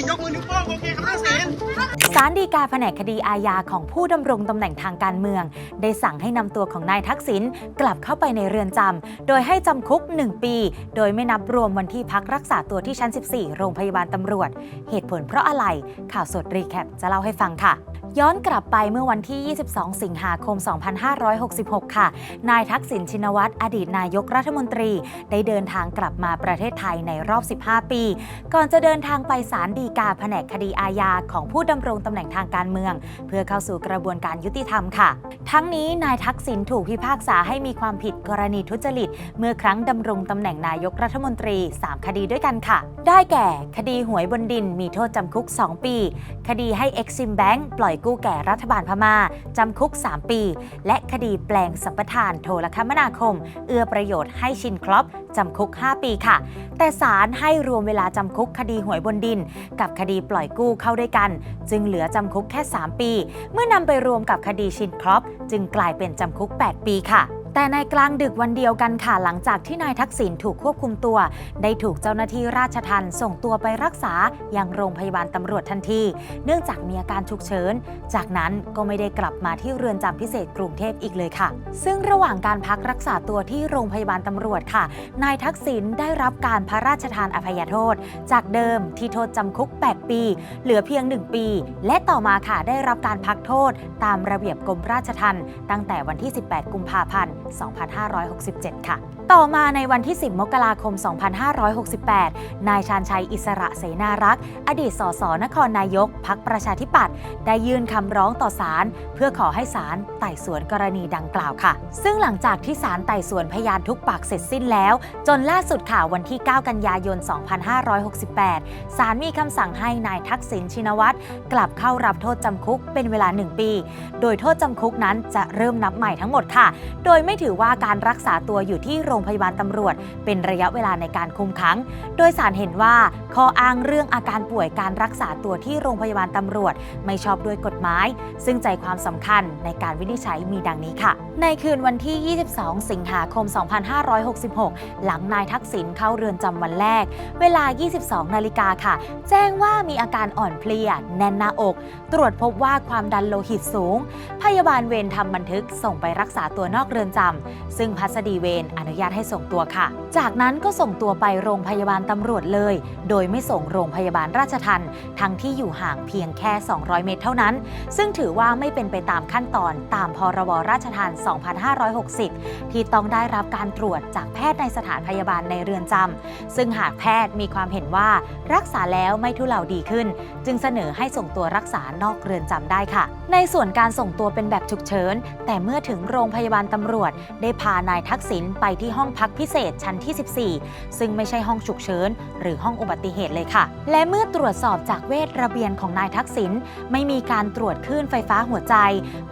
สินยก ศาลฎีกาแผนกคดีอาญาของผู้ดำรงตำแหน่งทางการเมือง ได้สั่งให้นำตัวของนายทักษิณกลับเข้าไปในเรือนจำโดยให้จำคุก 1 ปี โดยไม่นับรวมวันที่พักรักษาตัวที่ชั้น 14 โรงพยาบาลตำรวจ เหตุผลเพราะอะไร ข่าวสดรีแคปจะเล่าให้ฟังค่ะย้อนกลับไปเมื่อวันที่ 22 สิงหาคม 2566 ค่ะ นายทักษิณชินวัตร อดีตนายกรัฐมนตรี ได้เดินทางกลับมาประเทศไทยในรอบ 15 ปี ก่อนจะเดินทางไปศาลฎีกาแผนกคดีอาญาของผู้ดำรงรงตำแหน่งทางการเมือง เพื่อเข้าสู่กระบวนการยุติธรรมค่ะ ทั้งนี้นายทักษิณถูกพิพากษาให้มีความผิดกรณีทุจริต เมื่อครั้งดำรงตำแหน่งนายกรัฐมนตรี 3 คดีด้วยกันค่ะ ได้แก่ คดีหวยบนดินมีโทษจำคุก 2 ปี คดีให้ Exim Bank ปล่อยกู้แก่รัฐบาลพม่าจำคุก 3 ปี และคดีแปลงสัมปทานโทรคมนาคม เอื้อประโยชน์ให้ชินครอปจำคุก 5 ปีค่ะ แต่ศาลให้รวมเวลาจำคุกคดีหวยบนดิน กับคดีปล่อยกู้เข้าด้วยกัน จึงเหลือจำคุกแค่ 3 ปี เมื่อนำไปรวมกับคดีชินครอปจึงกลายเป็นจำคุก 8 ปีค่ะ แต่ในกลางดึกวันเดียวกันค่ะหลังจากที่นายทักษิณถูกควบคุมตัว ได้ถูกเจ้าหน้าที่ราชทัณฑ์ส่งตัวไปรักษาอยังโรงพยาบาลตำรวจทันที เนื่องจากมีอาการฉุกเฉิน จากนั้นก็ไม่ได้กลับมาที่เรือนจำพิเศษกรุงเทพอีกเลยค่ะ ซึ่งระหว่างการพักรักษาตัวที่โรงพยาบาลตำรวจค่ะ นายทักษิณได้รับการพระราชทานอภัยโทษ จากเดิมที่โทษจำคุก 8 ปี เหลือเพียง 1 ปี และต่อมาค่ะได้รับการพักโทษ ตามระเบียบกรมราชทัณฑ์ตั้งแต่วันที่ 18 กุมภาพันธ์ 2567 ค่ะ ต่อมาในวันที่ 10 มกราคม 2568 นายชาญชัยอิสระเสนารักษ์ อดีตสสนครนายกพักประชาธิปัตย์ได้ยื่นคำร้องต่อศาลเพื่อขอให้ศาลไต่สวนกรณีดังกล่าวค่ะ ซึ่งหลังจากที่ศาลไต่สวนพยานทุกปากเสร็จสิ้นแล้ว จนล่าสุดค่ะวันที่ 9 กันยายน 2568 ศาลมีคำสั่งให้นายทักษิณชินวัตรกลับเข้ารับโทษจำคุกเป็นเวลา 1 ปี โดยโทษจำคุกนั้นจะเริ่มนับใหม่ทั้งหมดค่ะ โดยไม่ถือว่าการรักษาตัวอยู่ที่โรงพยาบาลตำรวจ เป็นระยะเวลาในการคุมขัง โดยสารเห็นว่าข้ออ้างเรื่องอาการป่วยการรักษาตัวที่โรงพยาบาลตำรวจ ไม่ชอบด้วยกฎหมาย ซึ่งใจความสำคัญในการวินิจฉัยมีดังนี้ค่ะ ในคืนวันที่ 22 สิงหาคม 2566 หลังนายทักษิณเข้าเรือนจำวันแรก เวลา 22 นาฬิกาค่ะ แจ้งว่ามีอาการอ่อนเพลีย แน่นหน้าอก ตรวจพบว่าความดันโลหิตสูง พยาบาลเวรทำบันทึกส่งไปรักษาตัวนอกเรือนจำซึ่งพัสดีเวรอนุญาตให้ส่งตัวค่ะ จากนั้นก็ส่งตัวไปโรงพยาบาลตำรวจเลย โดยไม่ส่งโรงพยาบาลราชทันทั้งที่อยู่ห่างเพียงแค่ 200 เมตรเท่านั้น ซึ่งถือว่าไม่เป็นไปตามขั้นตอนตามพรบราชทัน2560 ที่ต้องได้รับการตรวจจากแพทย์ในสถานพยาบาลในเรือนจำซึ่งหากแพทย์มีความเห็นว่ารักษาแล้วไม่ทุเลาดีขึ้น จึงเสนอให้ส่งตัวรักษานอกเรือนจำได้ค่ะ ในส่วนการส่งตัวเป็นแบบฉุกเฉินแต่เมื่อถึงโรงพยาบาลตำรวจได้พานายทักษิณไปที่ห้องพักพิเศษชั้นที่ 14 ซึ่งไม่ใช่ห้องฉุกเฉินหรือห้องอุบัติเหตุเลยค่ะ และเมื่อตรวจสอบจากเวชระเบียนของนายทักษิณไม่มีการตรวจคลื่นไฟฟ้าหัวใจ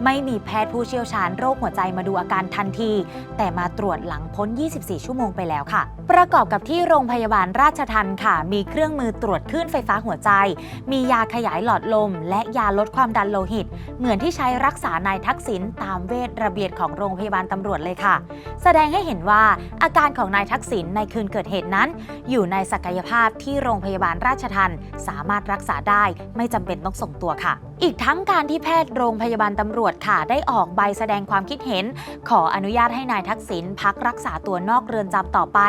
ไม่มีแพทย์ผู้เชี่ยวชาญโรคหัวใจมาดูอาการทันที แต่มาตรวจหลังพ้น 24 ชั่วโมงไปแล้วค่ะ ประกอบกับที่โรงพยาบาลราชทันค่ะ มีเครื่องมือตรวจคลื่นไฟฟ้าหัวใจ มียาขยายหลอดลม และยาลดความดันโลหิต เหมือนที่ใช้รักษานายทักษิณตามเวชระเบียนของโรงพยาบาลตำรวจเลยค่ะ แสดงให้เห็นว่าอาการของนายทักษิณในคืนเกิดเหตุนั้น อยู่ในศักยภาพที่โรงพยาบาลราชทันสามารถรักษาได้ไม่จำเป็นต้องส่งตัวค่ะ อีกทั้งการที่แพทย์โรงพยาบาลตำรวจค่ะได้ออกใบแสดงความคิดเห็น ขออนุญาตให้นายทักษิณพักรักษาตัวนอกเรือนจำต่อไป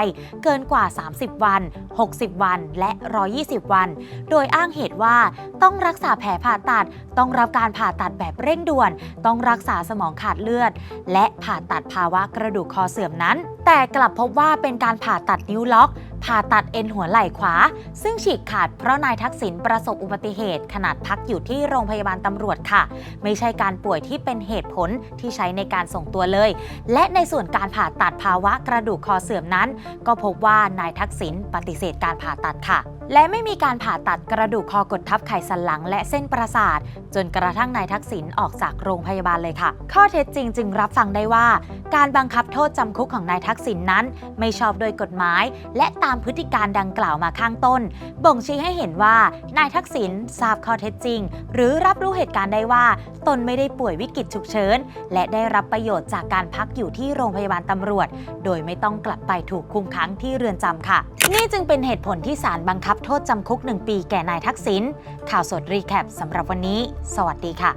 เกินกว่า 30 วัน 60 วัน และ 120 วัน โดยอ้างเหตุว่าต้องรักษาแผลผ่าตัด ต้องรับการผ่าตัดแบบเร่งด่วน ต้องรักษาสมองขาดเลือด และผ่าตัดภาวะกระดูกคอเสื่อมนั้น แต่กลับพบว่าเป็นการผ่าตัดนิ้วล็อกผ่าตัดเอ็นหัวไหล่ขวา ซึ่งฉีกขาดเพราะนายทักษิณประสบอุบัติเหตุขนาดพักอยู่ที่โรงพยาบาลตำรวจค่ะ ไม่ใช่การป่วยที่เป็นเหตุผลที่ใช้ในการส่งตัวเลย และในส่วนการผ่าตัดภาวะกระดูกคอเสื่อมนั้น ก็พบว่านายทักษิณปฏิเสธการผ่าตัดค่ะ และไม่มีการผ่าตัดกระดูกคอกดทับไขสันหลังและเส้นประสาท จนกระทั่งนายทักษิณออกจากโรงพยาบาลเลยค่ะ ข้อเท็จจริงจึงรับฟังได้ว่า การบังคับโทษจำคุกของนายทักษิณนนั้น ไม่ชอบโดยกฎหมาย และตามพฤติการดังกล่าวมาข้างต้น บ่งชี้ให้เห็นว่านายทักษิณทราบข้อเท็จจริง หรือรับรู้เหตุการณ์ได้ว่า ตนไม่ได้ป่วยวิกฤตฉุกเฉินและได้รับประโยชน์จากการพักอยู่ที่โรงพยาบาลตำรวจ โดยไม่ต้องกลับไปถูกคุมขังที่เรือนจำค่ะ นี่จึงเป็นเหตุผลที่ศาลบังคับโทษจำคุก 1 ปีแก่นายทักษิณข่าวสดรีแคปสำหรับวันนี้ สวัสดีค่ะ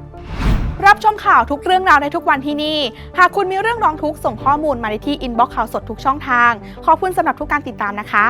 รับชมข่าวทุกเรื่องราวในทุกวันที่นี่ หากคุณมีเรื่องร้องทุกข์ส่งข้อมูลมาได้ที่อินบ็อกข่าวสดทุกช่องทาง ขอบคุณสำหรับทุกการติดตามนะคะ